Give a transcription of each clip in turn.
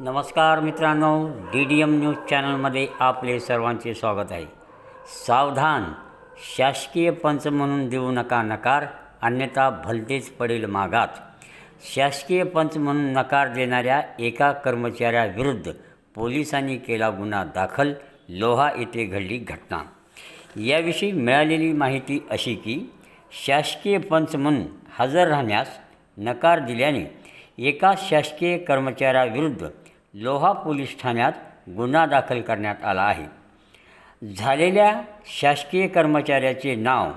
नमस्कार मित्रांनो D D M news चॅनलमध्ये आपले सर्वांचे स्वागत आहे. सावधान शासकीय पंच म्हणून देऊ नका नकार अन्यथा भलतेच पडेल मागात शासकीय पंच म्हणून नकार देणाऱ्या एका कर्मचाऱ्याविरुद्ध पोलिसांनी केला गुन्हा दाखल लोहा येथे घडली घटना. याविषयी मिळालेली माहिती अशी की शासकीय पंच म्हणून हजर राहण्यास नकार दिल्याने एका शासकीय कर्मचाऱ्याविरुद्ध लोहा पोलीस ठाण्यात गुन्हा दाखल करण्यात आला आहे. झालेल्या शासकीय कर्मचाऱ्याचे नाव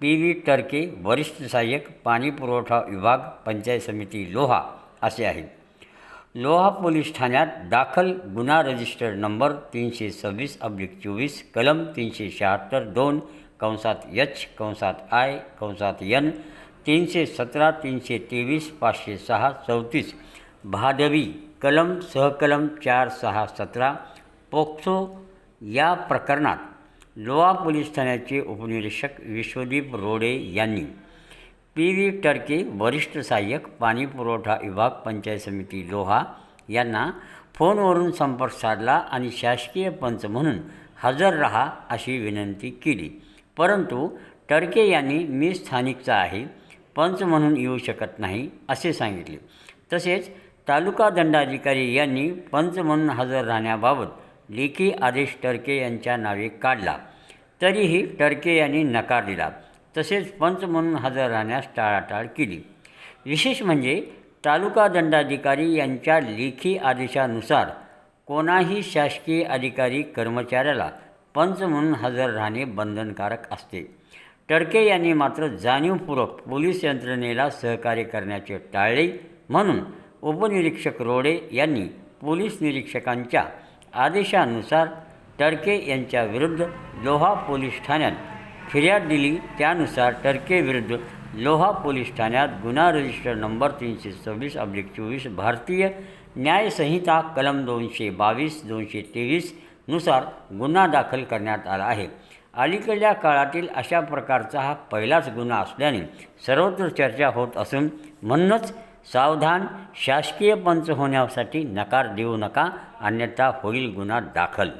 पी व्ही टर्के वरिष्ठ सहाय्यक पाणी पुरवठा विभाग पंचायत समिती लोहा असे आहे लोहा पोलीस ठाण्यात दाखल गुन्हा रजिस्टर नंबर तीनशे सव्वीस अब्लिक चोवीस कलम तीनशे शहात्तर दोन कंसात यच कंसात आय कंसात यन तीनशे सतरा तीनशे तेवीस पाचशे सहा चौतीस भादवी कलम सहकलम चार सहा सतरा पोक्सो या प्रकरणात लोहा पोलीस ठाण्याचे उपनिरीक्षक विश्वदीप रोडे यांनी पी व्ही टर्के वरिष्ठ सहाय्यक पाणी पुरवठा विभाग पंचायत समिती लोहा यांना फोनवरून संपर्क साधला आणि शासकीय पंच म्हणून हजर रहा अशी विनंती केली. परंतु टर्के यांनी मी स्थानिकचा आहे पंच म्हणून येऊ शकत नाही असे सांगितले. तसेच तालुका दंडाधिकारी यांनी पंच म्हणून हजर राहण्याबाबत लेखी आदेश टर्के यांच्या नावे काढला. तरीही टर्के यांनी नकार दिला. तसेच पंच म्हणून हजर राहण्यास टाळाटाळ केली. विशेष म्हणजे तालुका दंडाधिकारी यांच्या लेखी आदेशानुसार कोणाही शासकीय अधिकारी कर्मचाऱ्याला पंच म्हणून हजर राहणे बंधनकारक असते. टर्के यांनी मात्र जाणीवपूर्वक पोलीस यंत्रणेला सहकार्य करण्याचे टाळले म्हणून उपनिरीक्षक रोडे यांनी पोलीस निरीक्षकांच्या आदेशानुसार टर्के यांच्याविरुद्ध लोहा पोलीस ठाण्यात फिर्याद दिली. त्यानुसार टर्केविरुद्ध लोहा पोलीस ठाण्यात गुन्हा रजिस्टर नंबर तीनशे सव्वीस अब्लिक चोवीस भारतीय न्यायसंहिता कलम दोनशे बावीस दोनशे तेवीसनुसार गुन्हा दाखल करण्यात आला आहे. अलीकडल्या काळातील अशा प्रकारचा हा पहिलाच गुन्हा असल्याने सर्वत्र चर्चा होत असून म्हणूनच सावधान शासकीय पंच होण्यासाठी नकार देऊ नका अन्यथा होईल गुन्हा दाखल.